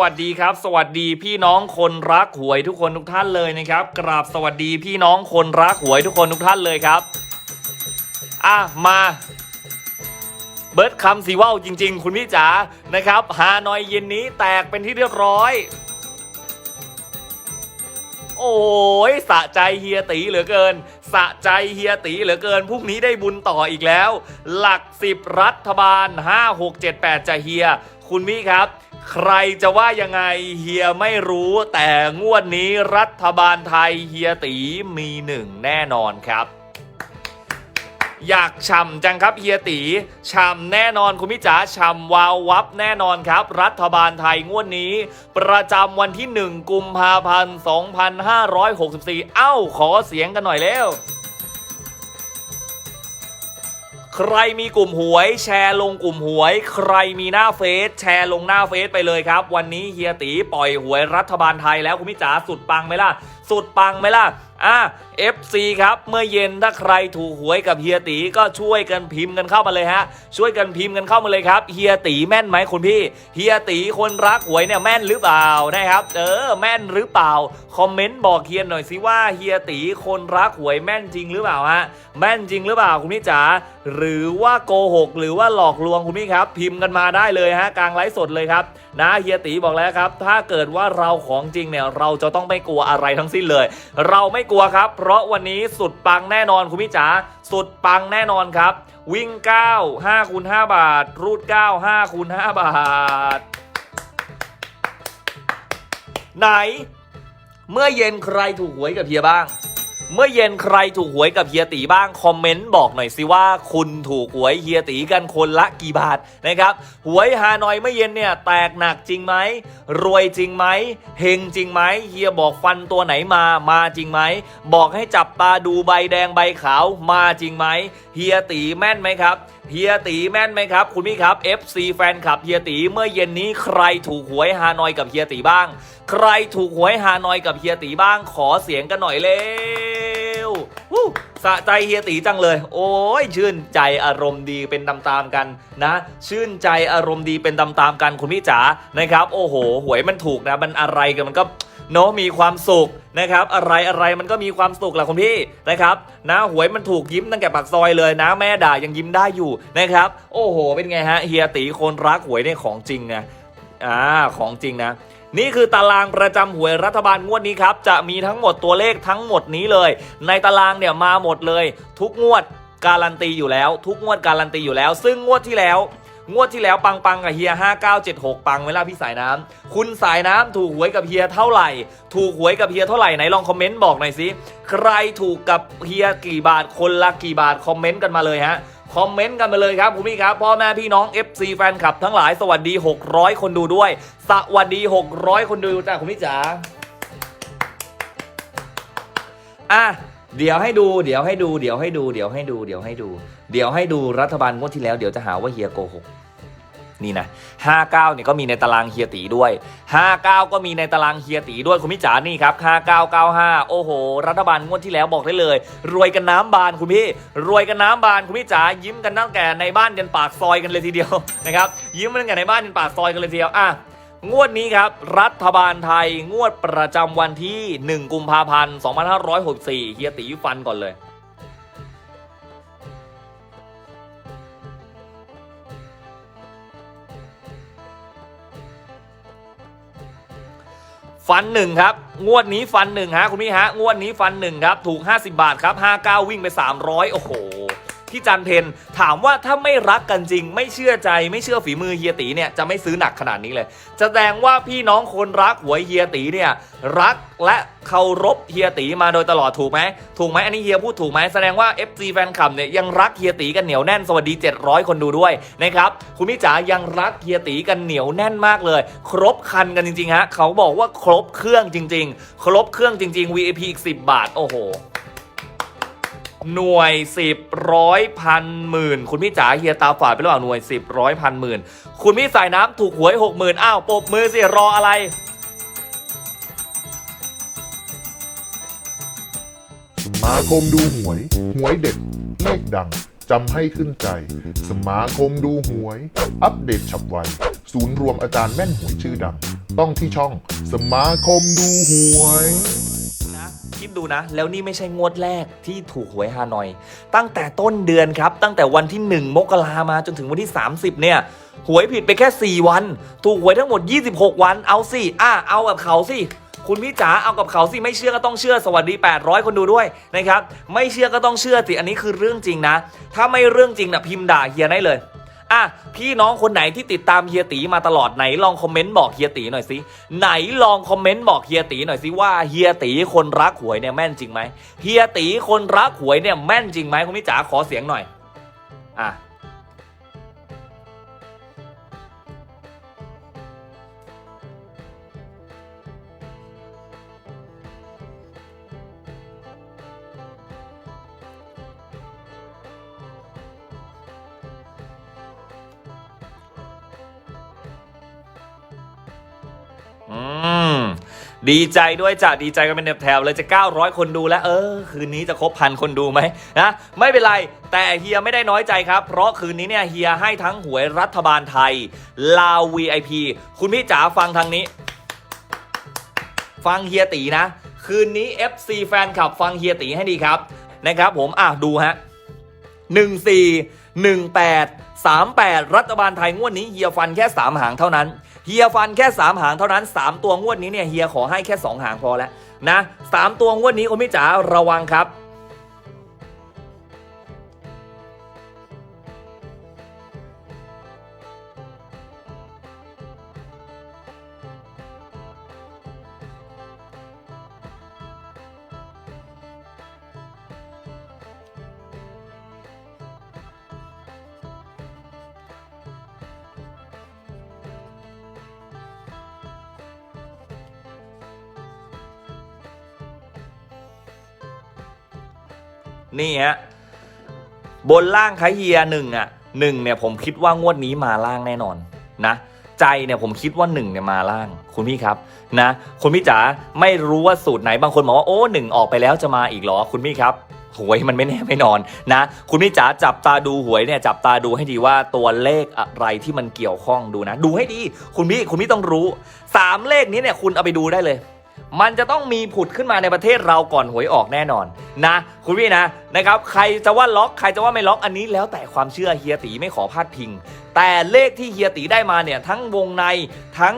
วัสดีครับ สวัสดีพี่น้องคนรักหวยทุกคนทุกท่านเลยนะครับ กราบสวัสดีพี่น้องคนรักหวยทุกคนทุกท่านเลยครับอะมาเบิร์ดคำสีว่าวจริง ๆ คุณพี่จ๋านะครับฮานอยเย็นนี้แตกเป็นที่เรียบร้อย โอ้ยสะใจเฮียตีเหลือเกินสะใจเฮียตีเหลือเกินพรุ่งนี้ได้บุญต่ออีกแล้ว หลักสิบรัฐบาล 5 6 7 8จะเฮีย คุณมี่ครับ ใครจะว่ายังไงเฮียไม่รู้แต่งวดนี้รัฐบาลไทยเฮียตีมีหนึ่งแน่นอนครับ อยากฉ่ำจังครับเฮียตีฉ่ำแน่นอนคุณพี่จ๋าฉ่ำวาววับแน่นอนครับ รัฐบาลไทยงวดนี้ ประจำวันที่ 1 กุมภาพันธ์ 2564 เอ้าขอเสียงกันหน่อยเร็ว ใครมีกลุ่มหวย แชร์ลงกลุ่มหวย ใครมีหน้าเฟซแชร์ลงหน้าเฟซไปเลยครับ วันนี้เฮียตีปล่อยหวยรัฐบาลไทยแล้วคุณพี่จ๋าสุดปังไหมล่ะ สุดปังไหมล่ะ อะ FC ครับ เมื่อเย็นถ้าใครถูกหวยกับเฮียตีก็ช่วยกันพิมพ์กันเข้ามาเลยฮะ ช่วยกันพิมพ์กันเข้ามาเลยครับ เฮียตีแม่นไหมคุณพี่ เฮียตีคนรักหวยเนี่ยแม่นหรือเปล่านะครับ เออ แม่นหรือเปล่า คอมเมนต์บอกเฮียหน่อยสิว่าเฮียตีคนรักหวยแม่นจริงหรือเปล่าฮะ แม่นจริงหรือเปล่าคุณพี่จ๋า หรือว่าโกหกหรือว่าหลอกลวงคุณพี่ครับ พิมพ์กันมาได้เลยฮะกลางไลฟ์สดเลยครับ นะเฮียตีบอกแล้วครับ ถ้าเกิดว่าเราของจริงเนี่ยเราจะต้องไม่กลัวอะไรทั้งสิ้นเลย เราไม่กลัวครับ เพราะวันนี้สุดปังแน่นอนคุณพี่จ๋าสุดปังแน่นอนครับ วิ่ง 9 5คูณ5บาท รูด 9 5คูณ5บาท ไหน เมื่อเย็นใครถูกหวยกับเฮียบ้าง เมื่อเย็นใครถูกหวยกับเฮียตีบ้าง คอมเมนต์บอกหน่อยสิว่าคุณถูกหวยเฮียตีกันคนละกี่บาทนะครับหวยฮานอยเมื่อเย็นเนี่ยแตกหนักจริงไหมรวยจริงไหมเฮงจริงไหมเฮียบอกฟันตัวไหนมามาจริงไหมบอกให้จับตาดูใบแดงใบขาวมาจริงไหมเฮียตีแม่นไหมครับเฮียตีแม่นไหมครับ คุณพี่ครับ FC แฟนคลับเฮียตีเมื่อเย็นนี้ใครถูกหวยฮานอยกับเฮียตีบ้าง ใครถูกหวยฮานอยกับเฮียตีบ้างขอเสียงกันหน่อยเร็ววู้สะใจเฮียตีจังเลย โอ้ยชื่นใจอารมณ์ดีเป็นตามๆกันนะ ชื่นใจอารมณ์ดีเป็นตามๆกันคุณพี่จ๋านะครับ โอ้โห หวยมันถูกนะมันอะไรกันมันก็เนาะมีความสุขนะครับ อะไรอะไรมันก็มีความสุขแหละคุณพี่นะครับนะหวยมันถูกยิ้มตั้งแต่ปากซอยเลยนะแม่ด่ายังยิ้มได้อยู่นะครับ โอ้โห เป็นไงฮะเฮียตีคนรักหวยเนี่ยของจริงนะอ่าของจริงนะ นี่คือตารางประจำหวยรัฐบาลงวดนี้ครับ จะมีทั้งหมดตัวเลขทั้งหมดนี้เลย ในตารางเนี่ยมาหมดเลย ทุกงวดการันตีอยู่แล้ว ทุกงวดการันตีอยู่แล้ว ซึ่งงวดที่แล้ว งวดที่แล้วปังปังกับเฮีย 5976 ปังเวลาพี่สายน้ำคุณสายน้ำถูกหวยกับเฮียเท่าไหร่ ถูกหวยกับเฮียเท่าไหร่ไหนลองคอมเมนต์บอกหน่อยสิใครถูกกับเฮียกี่บาทคนละกี่บาทคอมเมนต์กันมาเลยฮะ คอมเมนต์กันมาเลยครับคุณพี่ครับพ่อแม่พี่น้อง FC แฟนคลับทั้งหลายสวัสดี 600 คนดูด้วย สวัสดี 600 คนดูจ้าคุณพี่จ๋าอะเดี๋ยวให้ดูเดี๋ยวให้ดูเดี๋ยวให้ดูเดี๋ยวให้ดูเดี๋ยวให้ดู เดี๋ยวให้ดูรัฐบาลงวดที่แล้วเดี๋ยวจะหาว่าเฮียโกหก นี่นะ59เนี่ยก็มีในตารางเฮียตีด้วย 59 ก็มีในตารางเฮียตีด้วยคุณพี่จ๋านี่ครับ5995 โอ้โห รัฐบาลงวดที่แล้วบอกได้เลย รวยกันน้ำบานคุณพี่ รวยกันน้ำบานคุณพี่จ๋ายิ้มกันตั้งแต่ในบ้านยันปากซอยกันเลยทีเดียวนะครับยิ้มกันตั้งแต่ในบ้านยันปากซอยกันเลยทีเดียวอะงวดนี้ครับ รัฐบาลไทยงวดประจำวันที่ 1 กุมภาพันธ์ 2564 เฮียตีฟันก่อนเลย ฟันหนึ่งครับ งวดนี้ฟันหนึ่งฮะคุณพี่ฮะ งวดนี้ฟันหนึ่งครับ ถูก 50 บาทครับ 59 วิ่งไป 300 โอ้โห พี่จันเพนถามว่าถ้าไม่รักกันจริง ไม่เชื่อใจไม่เชื่อฝีมือเฮียตีเนี่ยจะไม่ซื้อหนักขนาดนี้เลยแสดงว่าพี่น้องคนรักหวยเฮียตีเนี่ยรักและเคารพเฮียตีมาโดยตลอดถูกไหมถูกไหมอันนี้เฮียพูดถูกไหมแสดงว่า FC แฟนคลับเนี่ยยังรักเฮียตีกันเหนียวแน่นสวัสดี 700 คนดูด้วยนะครับคุณพี่จ๋ายังรักเฮียตีกันเหนียวแน่นมากเลย ครบคันกันจริงๆฮะเขาบอกว่าครบเครื่องจริง ๆ ครบเครื่องจริง ๆ VIP อีก 10 บาทโอ้โห หน่วยสิบร้อยพันหมื่นคุณพี่จ๋าเฮียตาฝาดไปหรือเปล่าหน่วยสิบร้อยพันหมื่นคุณพี่สายน้ำถูกหวยหกหมื่นอ้าวปบมือสิรออะไรสมาคมดูหวย หวยเด็ดเลขดัง จำให้ขึ้นใจ สมาคมดูหวย อัปเดตฉับไว ศูนย์รวมอาจารย์แม่นหวยชื่อดัง ต้องที่ช่อง สมาคมดูหวย คิดดูนะ แล้วนี่ไม่ใช่งวดแรกที่ถูกหวยฮานอย ตั้งแต่ต้นเดือนครับ ตั้งแต่วันที่ 1 มกรามาจนถึงวันที่ 30 เนี่ย หวยผิดไปแค่ 4 วัน ถูกหวยทั้งหมด 26 วัน เอาสิ อะ เอากับเขาสิคุณพี่จ๋าเอากับเขาสิไม่เชื่อก็ต้องเชื่อสวัสดี 800 คนดูด้วยนะครับไม่เชื่อก็ต้องเชื่อสิอันนี้คือเรื่องจริงนะ ถ้าไม่เรื่องจริงนะพิมพ์ด่าเฮียได้เลย อะพี่น้องคนไหนที่ติดตามเฮียตีมาตลอดไหนลองคอมเมนต์บอกเฮียตีหน่อยสิไหนลองคอมเมนต์บอกเฮียตีหน่อยสิว่าเฮียตีคนรักหวยเนี่ยแม่นจริงไหมเฮียตีคนรักหวยเนี่ยแม่นจริงไหมคุณพี่จ๋าขอเสียงหน่อยอะ อืมดีใจด้วยจ้ะดีใจกันเป็นแถวๆเลยจะ 900 คนดูแล้ว เออ คืนนี้จะครบพันคนดูไหมนะไม่เป็นไร แต่เฮียไม่ได้น้อยใจครับ เพราะคืนนี้เนี่ยเฮียให้ทั้งหวยรัฐบาลไทย ลาว VIP คุณพี่จ๋าฟังทางนี้ ฟังเฮียตีนะ คืนนี้ FC แฟนคลับฟังเฮียตีให้ดีครับนะครับผมอะดูฮะ14 18 38 รัฐบาลไทยงวดนี้เฮียฟันแค่ 3 หางเท่านั้น เฮียฟันแค่ 3 หางเท่านั้น 3 ตัวงวดนี้เนี่ยเฮียขอให้แค่ 2 หางพอแล้วนะสตัวงวดนี้คุณพี่จ๋าระวังครับ นี่ฮะบนล่างคะเฮียหนึ่งอะหนึ่งเนี่ยผมคิดว่างวดนี้มาล่างแน่นอนนะใจเนี่ยผมคิดว่าหนึ่งเนี่ยมาล่าง คุณพี่ครับนะคุณพี่จ๋าไม่รู้ว่าสูตรไหนบางคนบอกว่าโอ้หนึ่งออกไปแล้วจะมาอีกเหรอคุณพี่ครับหวยมันไม่แน่ไม่นอนนะ คุณพี่จ๋าจับตาดูหวยเนี่ยจับตาดูให้ดีว่าตัวเลขอะไรที่มันเกี่ยวข้องดูนะ ดูให้ดี คุณพี่คุณพี่ต้องรู้สามเลขนี้เนี่ยคุณเอาไปดูได้เลย มันจะต้องมีผุดขึ้นมาในประเทศเราก่อนหวยออกแน่นอนนะ คุณพี่นะนะครับใครจะว่าล็อกใครจะว่าไม่ล็อกอันนี้แล้วแต่ความเชื่อเฮียตีไม่ขอพาดพิง แต่เลขที่เฮียตีได้มาเนี่ยทั้งวงในทั้ง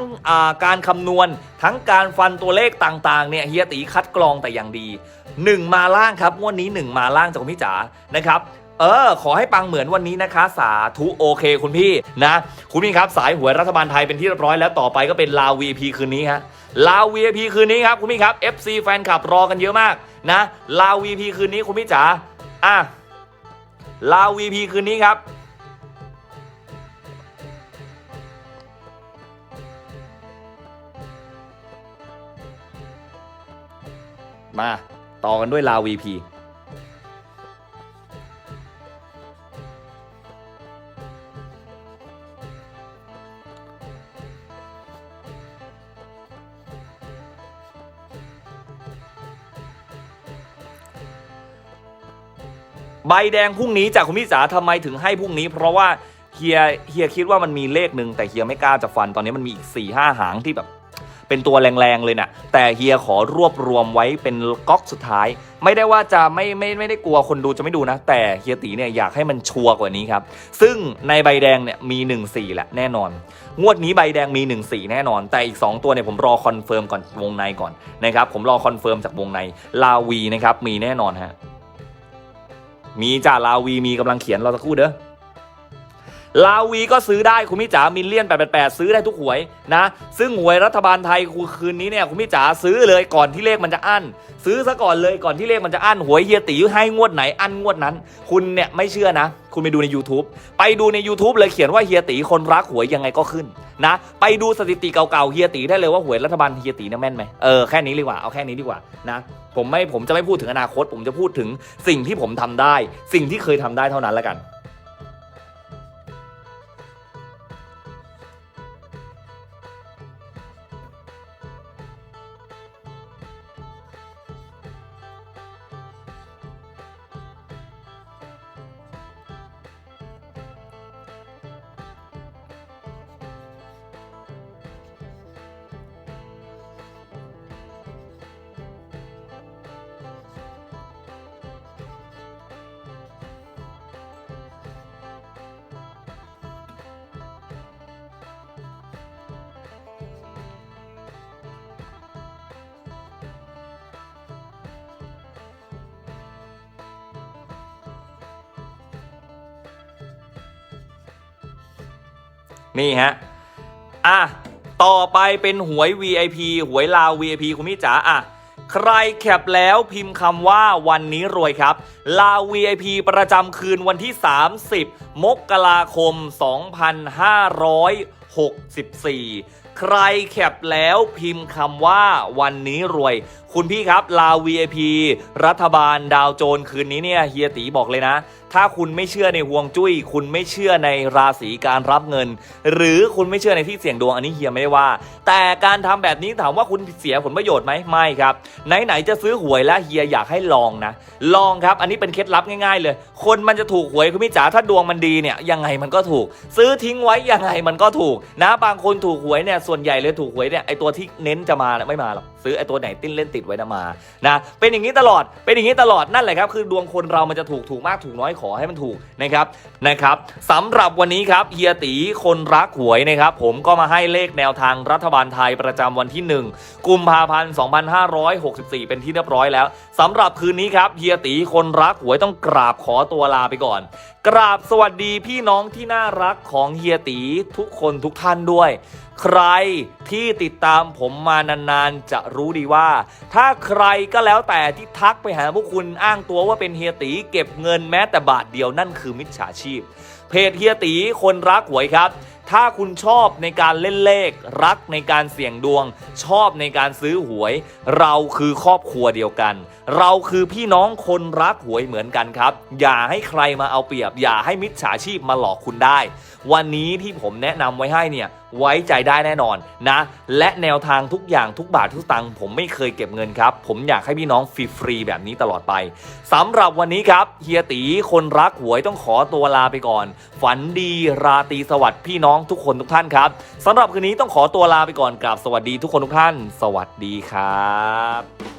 าการคำนวณ ทั้งการฟันตัวเลขต่างๆเนี่ยเฮียตีคัดกรองแต่อย่างดี 1 มาล่างครับงวดนี้ 1 มาล่างจากคุณพี่จ๋านะครับ เออ ขอให้ปังเหมือนวันนี้นะคะ สาธุโอเคคุณพี่นะ คุณพี่ครับสายหวยรัฐบาลไทยเป็นที่เรียบร้อยแล้วต่อไปก็เป็นลาว VIP คืนนี้ฮะลาว VIP คืนนี้ครับคุณพี่ครับ FC แฟนคลับรอกันเยอะมากนะลาว VIP คืนนี้คุณพี่จ๋าอะลาว VIP คืนนี้ครับมาต่อกันด้วยลาว VP ใบแดงพรุ่งนี้จากคุณพี่จ๋าทำไมถึงให้พรุ่งนี้ เพราะว่าเฮียเฮียคิดว่ามันมีเลขหนึ่งแต่เฮียไม่กล้าจะฟันตอนนี้มันมีอีก4ี่ห้าหางที่แบบ เป็นตัวแรงๆเลยนะ่ะแต่เฮียขอรวบรวมไว้เป็นก๊อกสุดท้าย ไม่ได้ว่าจะไม่ไม่ไม่ได้กลัวคนดูจะไม่ดูนะ แต่เฮียตีเนี่ยอยากให้มันชัวร์กว่านี้ครับ ซึ่งในใบแดงเนี่ยมี1 4แหละแน่นอน งวดนี้ใบแดงมี1 4แน่นอน แต่อีก 2 ตัวเนี่ยผมรอคอนเฟิร์มก่อนวงในก่อนนะครับผมรอคอนเฟิร์มจากวงในลาวีนะครับมีแน่นอนฮะ มีจ่าลาวีมีกำลังเขียนรอสักครู่เด้อ ลาวีก็ซื้อได้คุณพี่จ๋ามิลเลียน888 ซื้อได้ทุกหวยนะ ซึ่งหวยรัฐบาลไทยคืนนี้เนี่ยคุณพี่จ๋าซื้อเลยก่อนที่เลขมันจะอั้น ซื้อซะก่อนเลยก่อนที่เลขมันจะอั้นหวยเฮียตีให้งวดไหนอั้นงวดนั้น คุณเนี่ยไม่เชื่อนะ คุณไปดูใน YouTube ไปดูใน YouTube เลยเขียนว่าเฮียตีคนรักหวยยังไงก็ขึ้นนะไปดูสถิติเก่าๆเฮียตีได้เลยว่าหวยรัฐบาลเฮียตีเนี่ยแม่นไหมเออแค่นี้ดีกว่าเอาแค่นี้ดีกว่านะผมไม่ผมจะไม่พูดถึงอนาคต ผมจะพูดถึงสิ่งที่ผมทำได้ สิ่งที่เคยทำได้เท่านั้นละกัน นี่ฮะ อะ ต่อไปเป็นหวย VIP หวยลาว VIP คุณพี่จ๋าอะ ใครแคปแล้วพิมพ์คำว่าวันนี้รวยครับ ลาว VIP ประจำคืนวันที่ 30 มกราคม 2564 ใครแคปแล้วพิมพ์คำว่าวันนี้รวย คุณพี่ครับลาว VIP รัฐบาลดาวโจนคืนนี้เนี่ยเฮียตีบอกเลยนะ ถ้าคุณไม่เชื่อในห่วงจุ้ย คุณไม่เชื่อในราศีการรับเงิน หรือคุณไม่เชื่อในที่เสี่ยงดวงอันนี้เฮียไม่ได้ว่า แต่การทำแบบนี้ถามว่าคุณเสียผลประโยชน์ไหมไม่ครับไหนๆจะซื้อหวยแล้วเฮียอยากให้ลองนะ ลองครับ อันนี้เป็นเคล็ดลับง่ายๆ เลย คนมันจะถูกหวยคุณพี่จ๋าถ้าดวงมันดีเนี่ยยังไงมันก็ถูก ซื้อทิ้งไว้ยังไงมันก็ถูก นะบางคนถูกหวยเนี่ยส่วนใหญ่เลยถูกหวยเนี่ยไอตัวที่เน้นจะมาไม่มาหรอกซื้อไอตัวไหนติ้นเล่นติดไว้นะมานะเป็นอย่างนี้ตลอดเป็นอย่างนี้ตลอดนั่นแหละครับคือดวงคนเรามันจะถูกถูกมากถูกน้อยขอให้มันถูกนะครับนะครับสำหรับวันนี้ครับเฮียตีคนรักหวยนะครับผมก็มาให้เลขแนวทางรัฐบาลไทยประจำวันที่ 1 กุมภาพันธ์2564 เป็นที่เรียบร้อยแล้วสำหรับคืนนี้ครับเฮียตีคนรักหวยต้องกราบขอตัวลาไปก่อน กราบสวัสดีพี่น้องที่น่ารักของเฮียตีทุกคนทุกท่านด้วย ใครที่ติดตามผมมานานๆ จะรู้ดีว่า ถ้าใครก็แล้วแต่ที่ทักไปหาพวกคุณอ้างตัวว่าเป็นเฮียตีเก็บเงินแม้แต่บาทเดียวนั่นคือมิจฉาชีพ เพจเฮียตีคนรักหวยครับถ้าคุณชอบในการเล่นเลข รักในการเสี่ยงดวง ชอบในการซื้อหวย เราคือครอบครัวเดียวกัน เราคือพี่น้องคนรักหวยเหมือนกันครับ อย่าให้ใครมาเอาเปรียบ อย่าให้มิจฉาชีพมาหลอกคุณได้ วันนี้ที่ผมแนะนำไว้ให้เนี่ยไว้ใจได้แน่นอนนะ และแนวทางทุกอย่างทุกบาททุกตังค์ผมไม่เคยเก็บเงินครับ ผมอยากให้พี่น้องฟรีๆแบบนี้ตลอดไปสำหรับวันนี้ครับเฮียตีคนรักหวยต้องขอตัวลาไปก่อน ฝันดีราตรีสวัสดิ์พี่น้องทุกคนทุกท่านครับสำหรับคืนนี้ต้องขอตัวลาไปก่อนกับสวัสดีทุกคนทุกท่าน สวัสดีครับ